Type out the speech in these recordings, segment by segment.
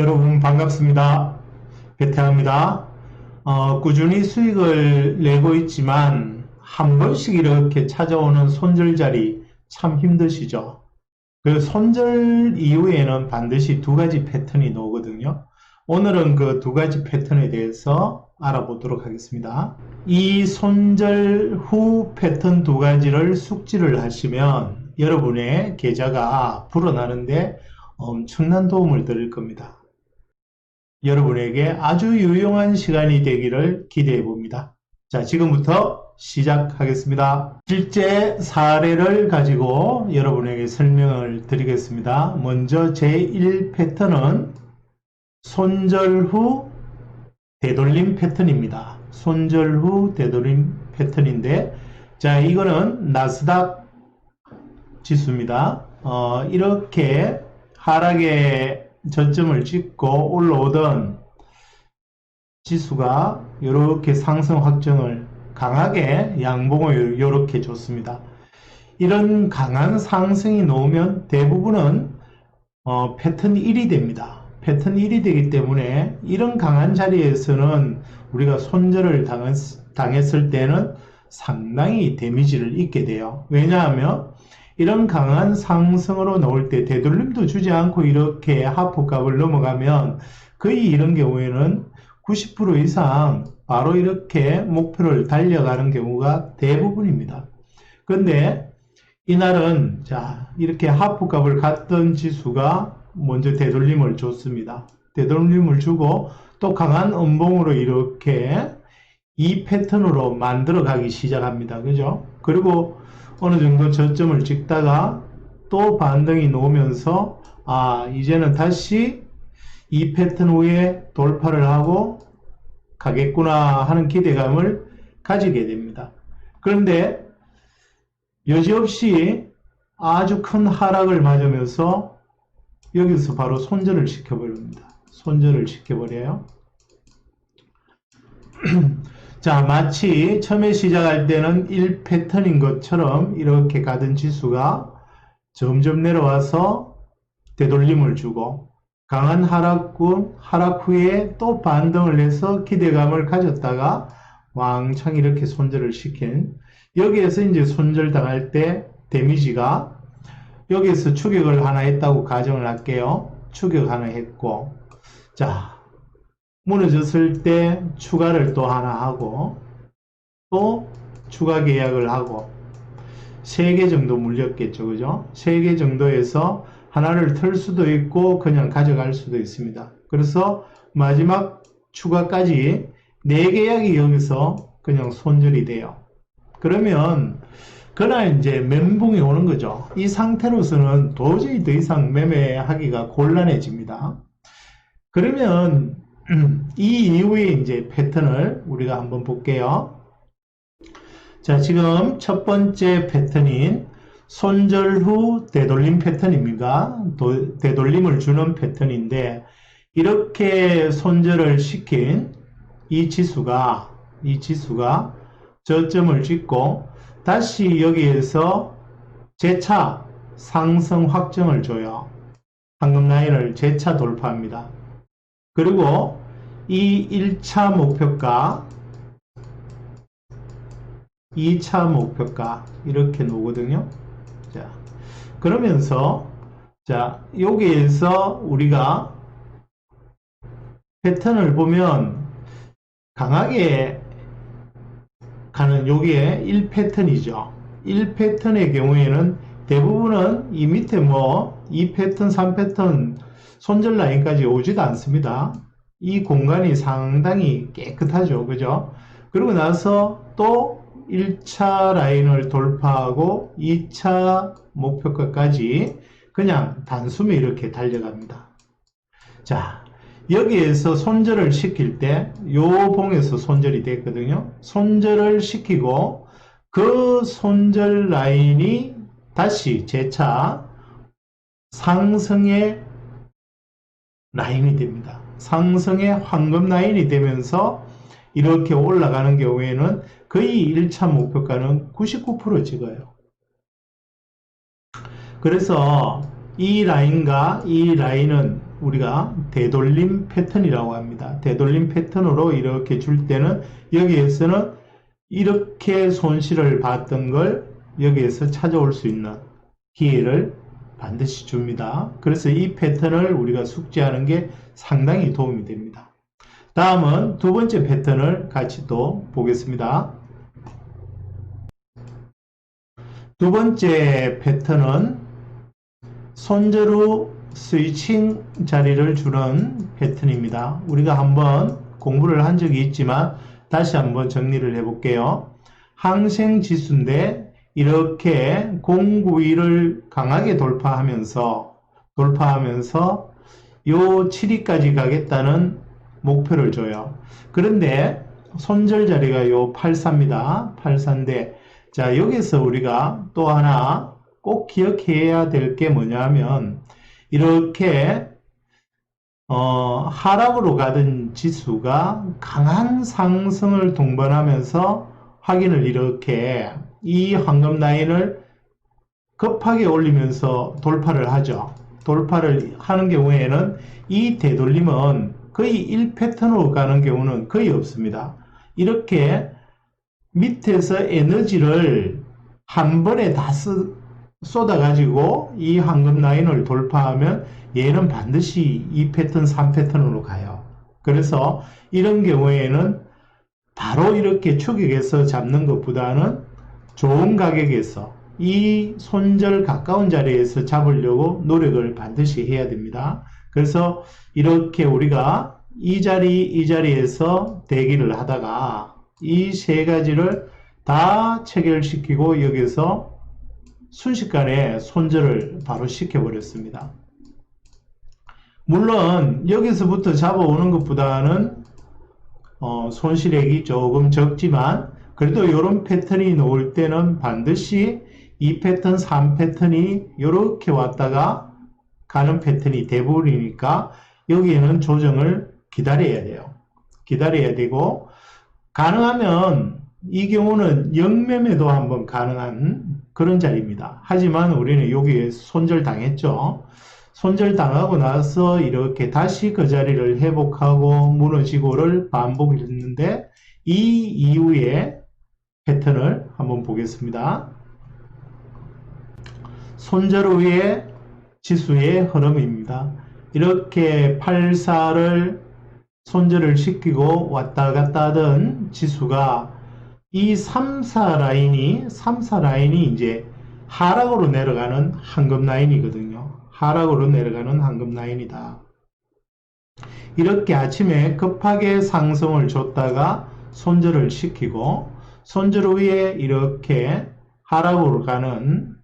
여러분 반갑습니다. 배태합니다. 어, 꾸준히 수익을 내고 있지만 한 번씩 이렇게 찾아오는 손절 자리 참 힘드시죠? 그 손절 이후에는 반드시 두 가지 패턴이 나오거든요. 오늘은 그 두 가지 패턴에 대해서 알아보도록 하겠습니다. 이 손절 후 패턴 두 가지를 숙지를 하시면 여러분의 계좌가 불어나는데 엄청난 도움을 드릴 겁니다. 여러분에게 아주 유용한 시간이 되기를 기대해 봅니다. 자, 지금부터 시작하겠습니다. 실제 사례를 가지고 여러분에게 설명을 드리겠습니다. 먼저 제1 패턴은 손절 후 되돌림 패턴입니다. 손절 후 되돌림 패턴인데, 자, 이거는 나스닥 지수입니다. 어, 이렇게 하락의 저점을 찍고 올라오던 지수가 이렇게 상승 확정을 강하게 양봉을 이렇게 줬습니다. 이런 강한 상승이 나오면 대부분은 어, 패턴 1이 됩니다. 패턴 1이 되기 때문에 이런 강한 자리에서는 우리가 손절을 당했, 당했을 때는 상당히 데미지를 입게 돼요. 왜냐하면 이런 강한 상승으로 나올 때 되돌림도 주지 않고 이렇게 하프값을 넘어가면 거의 이런 경우에는 90% 이상 바로 이렇게 목표를 달려가는 경우가 대부분입니다. 근데 이날은 자 이렇게 하프값을 갔던 지수가 먼저 되돌림을 줬습니다. 되돌림을 주고 또 강한 음봉으로 이렇게 이 패턴으로 만들어 가기 시작합니다. 그죠? 그리고 어느 정도 저점을 찍다가 또 반등이 나오면서 아 이제는 다시 이 패턴 후에 돌파를 하고 가겠구나 하는 기대감을 가지게 됩니다. 그런데 여지없이 아주 큰 하락을 맞으면서 여기서 바로 손절을 시켜버립니다. 손절을 시켜버려요. 자, 마치 처음에 시작할 때는 1 패턴인 것처럼 이렇게 가던 지수가 점점 내려와서 되돌림을 주고 강한 하락군, 하락 후에 또 반등을 해서 기대감을 가졌다가 왕창 이렇게 손절을 시킨 여기에서 이제 손절 당할 때 데미지가 여기에서 추격을 하나 했다고 가정을 할게요. 추격 하나 했고 자 무너졌을 때 추가를 또 하나 하고 또 추가 계약을 하고 3개 정도 물렸겠죠. 그죠? 3개 정도에서 하나를 틀 수도 있고 그냥 가져갈 수도 있습니다. 그래서 마지막 추가까지 4계약이 여기서 그냥 손절이 돼요. 그러면 그날 이제 멘붕이 오는 거죠. 이 상태로서는 도저히 더 이상 매매하기가 곤란해집니다. 그러면 이 이후에 이제 패턴을 우리가 한번 볼게요. 자, 지금 첫 번째 패턴인 손절 후 되돌림 패턴입니다. 도, 되돌림을 주는 패턴인데 이렇게 손절을 시킨 이 지수가 이 지수가 저점을 찍고 다시 여기에서 재차 상승 확정을 줘요. 황금 라인을 재차 돌파합니다. 그리고 이 1차 목표가 2차 목표가 이렇게 나오거든요. 자, 그러면서 자, 여기에서 우리가 패턴을 보면 강하게 가는 여기에 1패턴이죠. 1패턴의 경우에는 대부분은 이 밑에 뭐 2패턴, 3패턴 손절 라인까지 오지도 않습니다. 이 공간이 상당히 깨끗하죠. 그죠? 그러고 나서 또 1차 라인을 돌파하고 2차 목표가까지 그냥 단숨에 이렇게 달려갑니다. 자, 여기에서 손절을 시킬 때, 요 봉에서 손절이 됐거든요. 손절을 시키고, 그 손절 라인이 다시 재차 상승의 라인이 됩니다. 상승의 황금 라인이 되면서 이렇게 올라가는 경우에는 거의 1차 목표가는 99% 찍어요. 그래서 이 라인과 이 라인은 우리가 되돌림 패턴이라고 합니다. 되돌림 패턴으로 이렇게 줄 때는 여기에서는 이렇게 손실을 봤던 걸 여기에서 찾아올 수 있는 기회를 반드시 줍니다. 그래서 이 패턴을 우리가 숙지하는 게 상당히 도움이 됩니다. 다음은 두 번째 패턴을 같이 또 보겠습니다. 두 번째 패턴은 손재루 스위칭 자리를 주는 패턴입니다. 우리가 한번 공부를 한 적이 있지만 다시 한번 정리를 해 볼게요. 항생 지수인데 이렇게 공구위를 강하게 돌파하면서 돌파하면서 요 7위까지 가겠다는 목표를 줘요. 그런데 손절 자리가 요 84입니다. 84인데 자 여기서 우리가 또 하나 꼭 기억해야 될 게 뭐냐면 이렇게 어, 하락으로 가던 지수가 강한 상승을 동반하면서 확인을 이렇게 이 황금 라인을 급하게 올리면서 돌파를 하죠. 돌파를 하는 경우에는 이 되돌림은 거의 1패턴으로 가는 경우는 거의 없습니다. 이렇게 밑에서 에너지를 한 번에 다 쓰, 쏟아가지고 이 황금 라인을 돌파하면 얘는 반드시 2패턴, 3패턴으로 가요. 그래서 이런 경우에는 바로 이렇게 추격해서 잡는 것보다는 좋은 가격에서 이 손절 가까운 자리에서 잡으려고 노력을 반드시 해야 됩니다. 그래서 이렇게 우리가 이 자리, 이 자리에서 대기를 하다가 이 세 가지를 다 체결시키고 여기서 순식간에 손절을 바로 시켜버렸습니다. 물론 여기서부터 잡아오는 것보다는 어, 손실액이 조금 적지만 그래도 이런 패턴이 나올 때는 반드시 2패턴, 3패턴이 이렇게 왔다가 가는 패턴이 대부분이니까 여기에는 조정을 기다려야 돼요. 기다려야 되고 가능하면 이 경우는 영매매도 한번 가능한 그런 자리입니다. 하지만 우리는 여기에 손절 당했죠. 손절 당하고 나서 이렇게 다시 그 자리를 회복하고 무너지고를 반복했는데 이 이후에 패턴을 한번 보겠습니다. 손절 후에 지수의 흐름입니다. 이렇게 84를 손절을 시키고 왔다 갔다 하던 지수가 이 3, 4 라인이 3, 4 라인이 이제 하락으로 내려가는 황금 라인이거든요. 하락으로 내려가는 황금 라인이다. 이렇게 아침에 급하게 상승을 줬다가 손절을 시키고 손절 후에 이렇게 하락으로 가는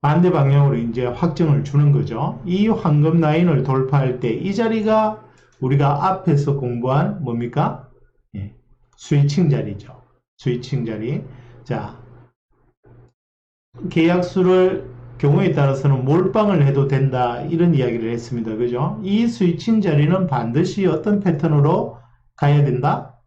반대 방향으로 이제 확정을 주는 거죠. 이 황금 라인을 돌파할 때 이 자리가 우리가 앞에서 공부한 뭡니까? 예, 스위칭 자리죠. 스위칭 자리. 자, 계약수를 경우에 따라서는 몰빵을 해도 된다 이런 이야기를 했습니다. 그죠? 이 스위칭 자리는 반드시 어떤 패턴으로 가야 된다?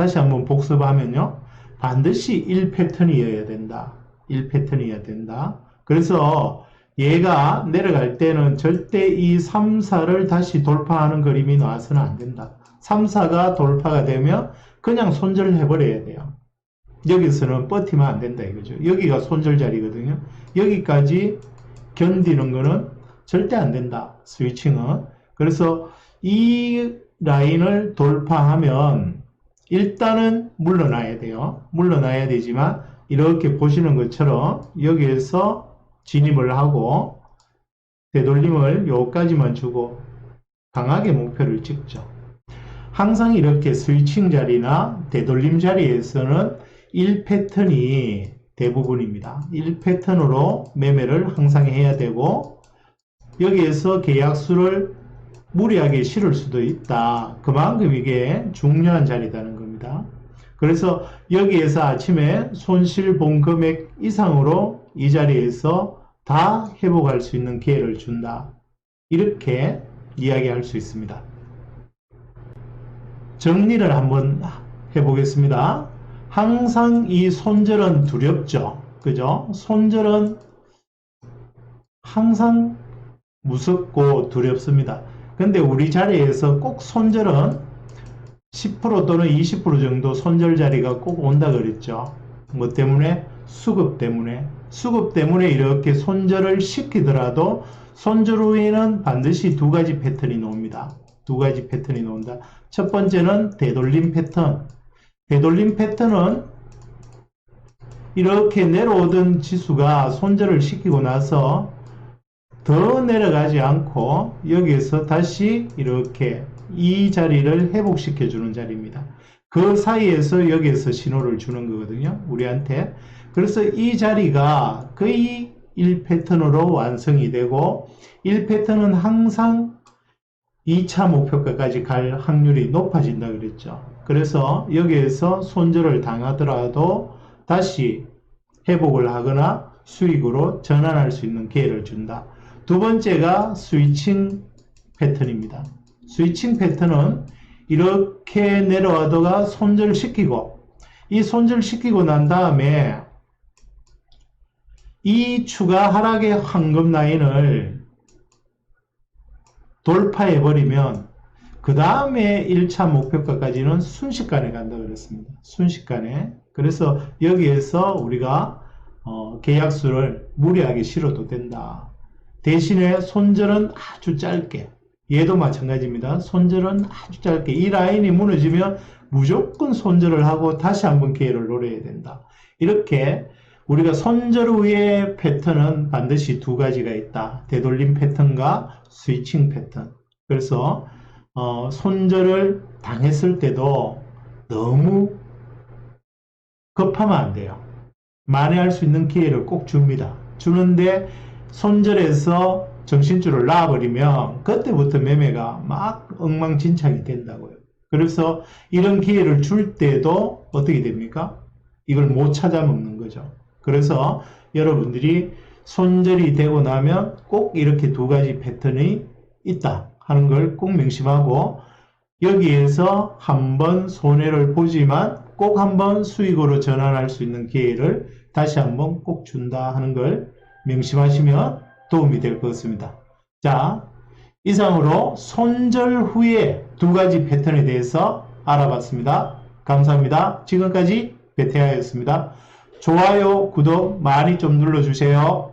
다시 한번 복습하면요. 반드시 1패턴이어야 된다. 1패턴이어야 된다. 그래서 얘가 내려갈 때는 절대 이 3, 4를 다시 돌파하는 그림이 나와서는 안 된다. 3, 4가 돌파가 되면 그냥 손절을 해버려야 돼요. 여기서는 버티면 안 된다 이거죠. 여기가 손절 자리거든요. 여기까지 견디는 거는 절대 안 된다. 스위칭은. 그래서 이 라인을 돌파하면 일단은 물러나야 돼요. 물러나야 되지만 이렇게 보시는 것처럼 여기에서 진입을 하고 되돌림을 요까지만 주고 강하게 목표를 찍죠. 항상 이렇게 스위칭 자리나 되돌림 자리에서는 1패턴이 대부분입니다. 1패턴으로 매매를 항상 해야 되고 여기에서 계약수를 무리하게 실을 수도 있다. 그만큼 이게 중요한 자리다는 겁니다. 그래서 여기에서 아침에 손실 본 금액 이상으로 이 자리에서 다 회복할 수 있는 기회를 준다. 이렇게 이야기할 수 있습니다. 정리를 한번 해보겠습니다. 항상 이 손절은 두렵죠. 그죠? 손절은 항상 무섭고 두렵습니다. 근데 우리 자리에서 꼭 손절은 10% 또는 20% 정도 손절 자리가 꼭 온다 그랬죠. 뭐 때문에? 수급 때문에. 수급 때문에 이렇게 손절을 시키더라도 손절 후에는 반드시 두 가지 패턴이 나옵니다. 두 가지 패턴이 나온다. 첫 번째는 되돌림 패턴. 되돌림 패턴은 이렇게 내려오던 지수가 손절을 시키고 나서 더 내려가지 않고 여기에서 다시 이렇게 이 자리를 회복시켜 주는 자리입니다. 그 사이에서 여기에서 신호를 주는 거거든요. 우리한테. 그래서 이 자리가 거의 1패턴으로 완성이 되고 1패턴은 항상 2차 목표가까지 갈 확률이 높아진다 그랬죠. 그래서 여기에서 손절을 당하더라도 다시 회복을 하거나 수익으로 전환할 수 있는 기회를 준다. 두 번째가 스위칭 패턴입니다. 스위칭 패턴은 이렇게 내려와도가 손절시키고 이 손절시키고 난 다음에 이 추가 하락의 황금 라인을 돌파해 버리면 그 다음에 1차 목표가까지는 순식간에 간다 그랬습니다. 순식간에. 그래서 여기에서 우리가 어, 계약수를 무리하게 실어도 된다. 대신에 손절은 아주 짧게. 얘도 마찬가지입니다. 손절은 아주 짧게. 이 라인이 무너지면 무조건 손절을 하고 다시 한번 기회를 노려야 된다. 이렇게 우리가 손절 후의 패턴은 반드시 두 가지가 있다. 되돌림 패턴과 스위칭 패턴. 그래서 어, 손절을 당했을 때도 너무 급하면 안 돼요. 만회할 수 있는 기회를 꼭 줍니다. 주는데 손절해서 정신줄을 놔버리면 그때부터 매매가 막 엉망진창이 된다고요. 그래서 이런 기회를 줄 때도 어떻게 됩니까? 이걸 못 찾아 먹는 거죠. 그래서 여러분들이 손절이 되고 나면 꼭 이렇게 두 가지 패턴이 있다 하는 걸 꼭 명심하고 여기에서 한번 손해를 보지만 꼭 한번 수익으로 전환할 수 있는 기회를 다시 한번 꼭 준다 하는 걸 명심하시면 도움이 될 것 같습니다. 자, 이상으로 손절 후에 두 가지 패턴에 대해서 알아봤습니다. 감사합니다. 지금까지 배태하였습니다. 좋아요, 구독 많이 좀 눌러주세요.